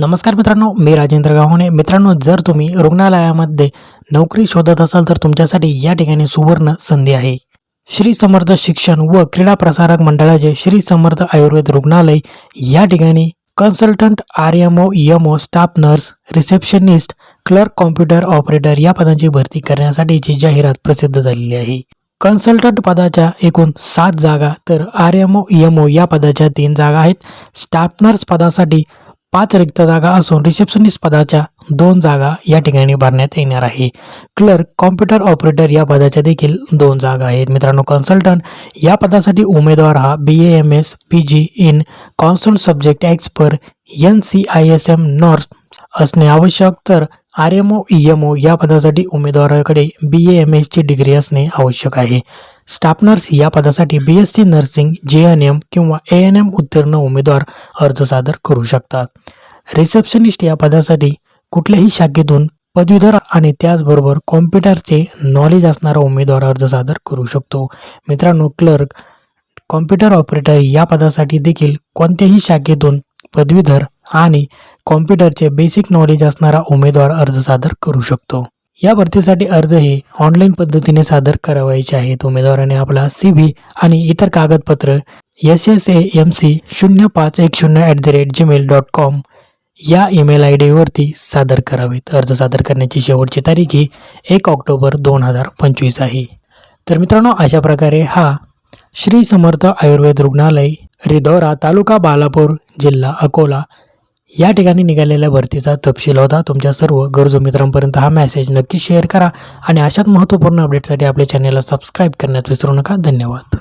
नमस्कार मित्रांनो मी राजेंद्र गावणे. मित्रांनो जर तुम्ही रुग्णालयामध्ये नोकरी शोधत असाल तर तुमच्यासाठी या ठिकाणी सुवर्ण संधी आहे. श्री समर्थ शिक्षण व क्रीडा प्रसारक मंडळाचे श्री समर्थ आयुर्वेद रुग्णालय या ठिकाणी consultant R M O M O staff nurse receptionist clerk computer operator या पदांची भरती करण्यासाठीची जाहिरात प्रसिद्ध झालेली आहे. कन्सल्टंट पदाच्या एकूण सात जागा तर R M O M O या पदाच्या तीन जागा आहेत. स्टाफ नर्स पदासाठी पाच रिक्त जागा असून रिसेप्शनिस्ट पदाच्या दोन जागा या ठिकाणी भरण्यात येणार आहे. क्लर्क कॉम्प्युटर ऑपरेटर या पदाच्या देखील दोन जागा आहेत. मित्रांनो कन्सल्टंट या पदासाठी उमेदवार हा B A M S P G in consult subject expert N C I S M norms असणे आवश्यक. तर R M O E M O या पदासाठी उमेदवाराकडे बी ए एम एसची डिग्री असणे आवश्यक आहे. स्टाफ नर्स या पदासाठी B S C nursing J N M किंवा ए एन एम उत्तीर्ण उमेदवार अर्ज सादर करू शकतात. रिसेप्शनिस्ट या पदासाठी कुठल्याही शाखेतून पदवीधर आणि त्याचबरोबर कॉम्प्युटरचे नॉलेज असणारा उमेदवार अर्ज सादर करू शकतो. मित्रांनो क्लर्क कॉम्प्युटर ऑपरेटर या पदासाठी देखील कोणत्याही शाखेतून पदवीधर आणि कॉम्प्युटरचे बेसिक नॉलेज असणारा उमेदवार अर्ज सादर करू शकतो. या भरतीसाठी अर्ज हे ऑनलाईन पद्धतीने सादर करावायचे आहेत. उमेदवाराने आपला सी व्ही आणि इतर कागदपत्र S S A M C शून्य पाच एक शून्य at the rate Gmail dot com या ईमेल आय डीवरती सादर करावेत. अर्ज सादर करण्याची शेवटची तारीख ही एक ऑक्टोबर दोन हजार पंचवीस आहे. तर मित्रांनो अशा प्रकारे हा श्री समर्थ आयुर्वेद रुग्णालय रिधोरा तालुका बालापूर जिल्हा अकोला या ठिकाणी निघालेल्या भरतीचा तपशील होता. तुमच्या सर्व गरजू मित्रांपर्यंत हा मेसेज नक्की शेअर करा आणि अशाच महत्त्वपूर्ण अपडेटसाठी आपल्या चॅनलला सबस्क्राईब करण्यात विसरू नका. धन्यवाद.